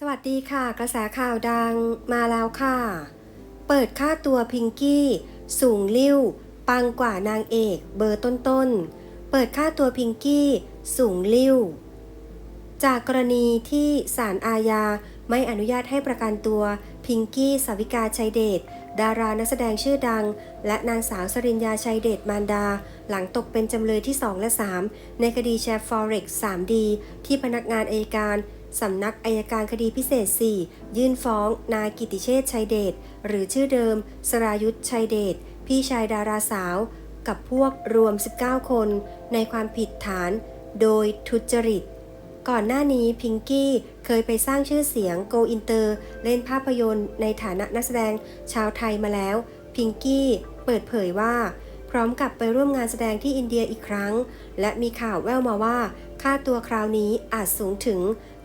สวัสดีค่ะ กระแสข่าวดังมาแล้วค่ะ เปิดค่าตัวพิงกี้ สูงลิ้ว ปังกว่านางเอกเบอร์ต้นๆ เปิดค่าตัวพิงกี้ สูงลิ้ว จากกรณีที่ศาลอาญาไม่อนุญาตให้ประกันตัวพิงกี้สาวิกาชัยเดชดารานักแสดงชื่อดัง และนางสาวสริญญาชัยเดชมารดา หลังตกเป็นจำเลยที่ 2 และ 3 ในคดีแชร์ Forex 3D ที่พนักงานอายการ สำนักอายการคดีพิเศษ 4 ยื่นฟ้อง นายกิติเชษชัยเดช หรือชื่อเดิม สรายุทธชัยเดช พี่ชายดาราสาว กับพวกรวม 19 คน ในความผิดฐาน โดยทุจริต ก่อนหน้านี้พิงกี้เคยไปสร้างชื่อเสียงโกอินเตอร์ เล่นภาพยนตร์ในฐานะนักแสดงชาวไทยมาแล้ว พิงกี้เปิดเผยว่า พร้อมกับไปร่วมงานแสดงที่อินเดียอีกครั้ง และมีข่าวแว่วมาว่าค่าตัวคราวนี้อาจสูงถึง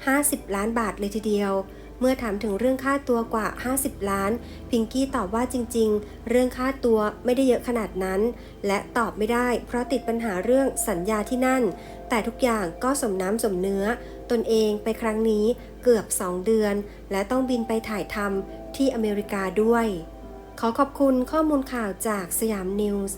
50 ล้านบาทเลยทีเดียว เมื่อถามถึงเรื่องค่าตัวกว่า 50 ล้าน พิงกี้ตอบว่าจริง ๆ เรื่องค่าตัวไม่ได้เยอะขนาดนั้น และตอบไม่ได้ เพราะติดปัญหาเรื่องสัญญาที่นั่น แต่ทุกอย่างก็สมน้ำสมเนื้อ ตนเองไปครั้งนี้เกือบ 2 เดือน และต้องบินไปถ่ายทำที่อเมริกาด้วย ขอขอบคุณข้อมูลข่าวจากสยามนิวส์